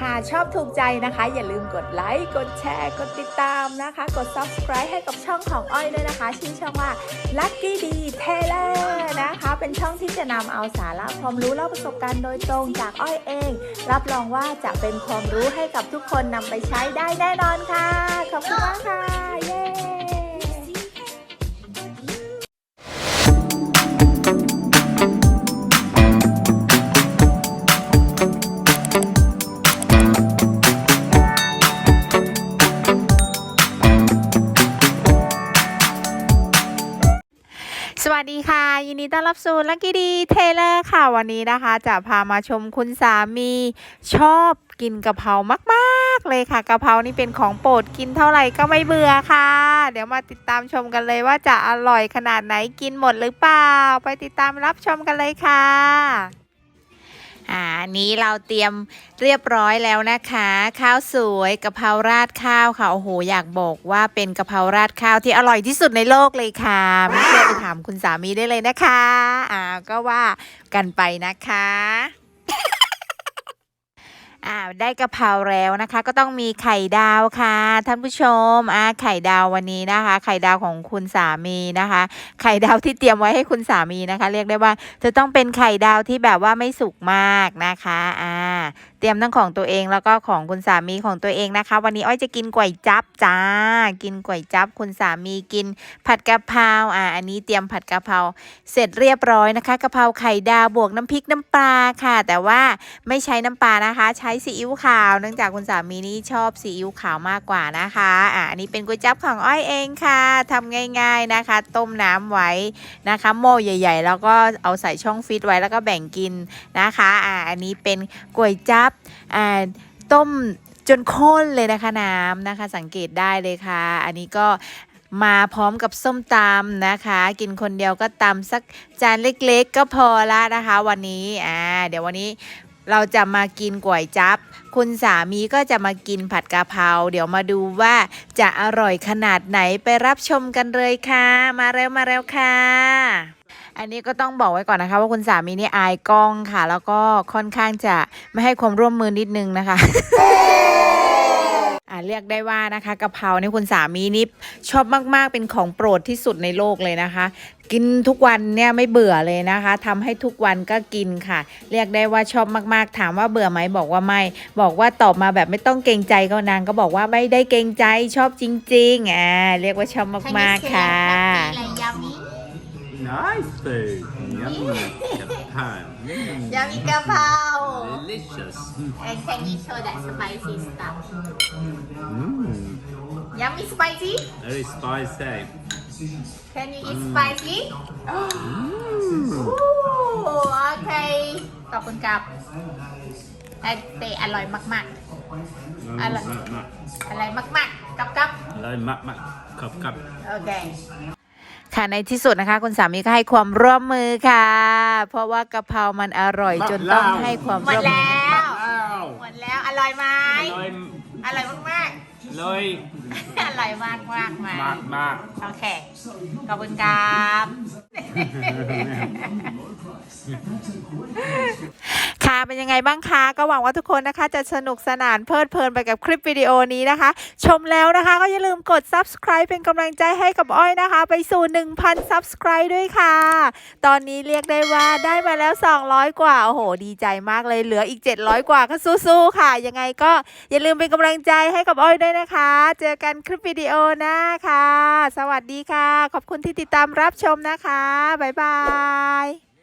ค่ะชอบถูกใจนะคะ อย่าลืมกดไลค์กดแชร์ กดติดตามนะคะ กด subscribe ให้กับช่องของอ้อยด้วยนะคะ ชื่อช่องว่า Lucky D Taylor นะคะ เป็นช่องที่จะนำเอาสาระความรู้และประสบการณ์โดยตรงจากอ้อยเอง รับรองว่าจะเป็นความรู้ให้กับทุกคนนำไปใช้ได้แน่นอนค่ะ ขอบคุณมาก ยินดีต้อนรับสู่ลักกี้ดีเทเลอร์ค่ะวันนี้นะคะ จะพามาชมคุณสามีชอบกินกะเพรามากๆเลยค่ะกะเพรานี่เป็นของโปรดกินเท่าไหร่ก็ไม่เบื่อค่ะ เดี๋ยวมาติดตามชมกันเลยว่าจะอร่อยขนาดไหนกินหมดหรือเปล่า ไปติดตามรับชมกันเลยค่ะ อ่าอันนี้เราเตรียมเรียบร้อยแล้วนะคะ ข้าวสวยกะเพราราดข้าวค่ะโอ้โหอยากบอกว่าเป็นกะเพราราดข้าวที่อร่อยที่สุดในโลกเลยค่ะไม่เชื่อไปถามคุณสามีได้เลยนะคะอ่าก็ว่ากันไปนะคะ อ่าได้กะเพราแล้วนะคะ ก็ต้องมีไข่ดาวค่ะ ท่านผู้ชมอ่าไข่ดาววันนี้นะคะ ไข่ดาวของคุณสามีนะคะ ไข่ดาวที่เตรียมไว้ให้คุณสามีนะคะ เรียกได้ว่าจะต้องเป็นไข่ดาวที่แบบว่าไม่สุกมากนะคะอ่าเตรียมทั้งของตัวเองแล้วก็ของคุณสามีของตัวเองนะคะ วันนี้อ้อยจะกินก๋วยจั๊บจ้า กินก๋วยจั๊บคุณสามีกินผัดกะเพราอ่าอันนี้เตรียมผัดกะเพราเสร็จเรียบร้อยนะคะกะเพราไข่ดาวบวกน้ำพริกน้ำปลาค่ะ แต่ว่าไม่ใช้น้ำปลานะคะ ใช้ซีอิ๊วขาว เนื่องจากคุณสามีนี่ชอบซีอิ๊วขาวมากกว่านะคะอ่าอันนี้เป็นก๋วยจั๊บของอ้อยเองค่ะทำง่ายๆนะคะ ต้มน้ำไว้นะคะหม้อใหญ่ ๆ แล้วก็เอาใส่ช่องฟิตไว้แล้วก็แบ่งกินนะคะอ่าอันนี้เป็นก๋วยจั๊บอ่าต้มจนข้นเลยนะคะน้ำนะคะ สังเกตได้เลยค่ะ อันนี้ก็มาพร้อมกับส้มตำนะคะ กินคนเดียวก็ตำสักจานเล็กๆ ก็พอละนะคะ วันนี้อ่าเดี๋ยววันนี้ เราจะมากินก๋วยจั๊บคุณสามีก็จะมากินผัดกะเพรา เดี๋ยวมาดูว่าจะอร่อยขนาดไหนไปรับชมกันเลยค่ะ มาเร็วมาเร็วค่ะ อันนี้ก็ต้องบอกไว้ก่อนนะคะ ว่าคุณสามีนี่อายกล้องค่ะ แล้วก็ค่อนข้างจะไม่ให้ความร่วมมือนิดนึงนะคะ อ่าเรียกได้ว่านะคะกะเพรานี่คุณสามีนี่ชอบมากๆเป็นของโปรดที่สุดในโลกเลยนะคะ กินทุกวันเนี่ยไม่เบื่อเลยนะคะทำให้ทุกวันก็กินค่ะ เรียกได้ว่าชอบมากๆ ถามว่าเบื่อไหมบอกว่าไม่ บอกว่าตอบมาแบบไม่ต้องเกรงใจก็นางก็บอกว่าไม่ได้เกรงใจชอบจริงๆอ่าเรียกว่าชอบมากๆค่ะ Nice food. Yummy. Japan. Mm. ยามีกะเพรา Delicious. and can you show that spicy stuff Mm. yummy spicy Very spicy. can you eat spicy Mm. โอเคขอบคุณครับแต่เตะอร่อยมาก Mm, I like- mak, mak. ๆ อร่อยมากๆ กับกับ Hello, mak, mak. Cup, cup. โอเค ค่ะในที่สุดนะคะ คุณสามีก็ให้ความร่วมมือค่ะ เพราะว่ากะเพรามันอร่อยจนต้องให้ความหมดร่วมมือ แล้ว Wow. หมดแล้ว อร่อยไหม Hello, อร่อยมาก hello. ๆอร่อยมากมากๆมา Mak, mak. โอเค ขอบคุณครับค่ะ เป็นยังไงบ้างคะ ก็หวังว่าทุกคนนะคะ จะสนุกสนานเพลิดเพลินไปกับคลิปวิดีโอนี้นะคะ ชมแล้วนะคะก็อย่าลืมกด subscribe เป็นกำลังใจให้กับอ้อยนะคะ ไปสู่ 1,000 subscribe ด้วยค่ะ ตอนนี้เรียกได้ว่าได้มาแล้ว 200 กว่า โอ้โห ดีใจมากเลยเหลืออีก 700 กว่าก็สู้ๆค่ะ ยังไงก็อย่าลืมเป็นกำลังใจให้กับอ้อยด้วยนะคะ เจอกันคลิปวิดีโอหน้าค่ะ สวัสดีค่ะ ขอบคุณที่ติดตามรับชมนะคะบ๊ายบาย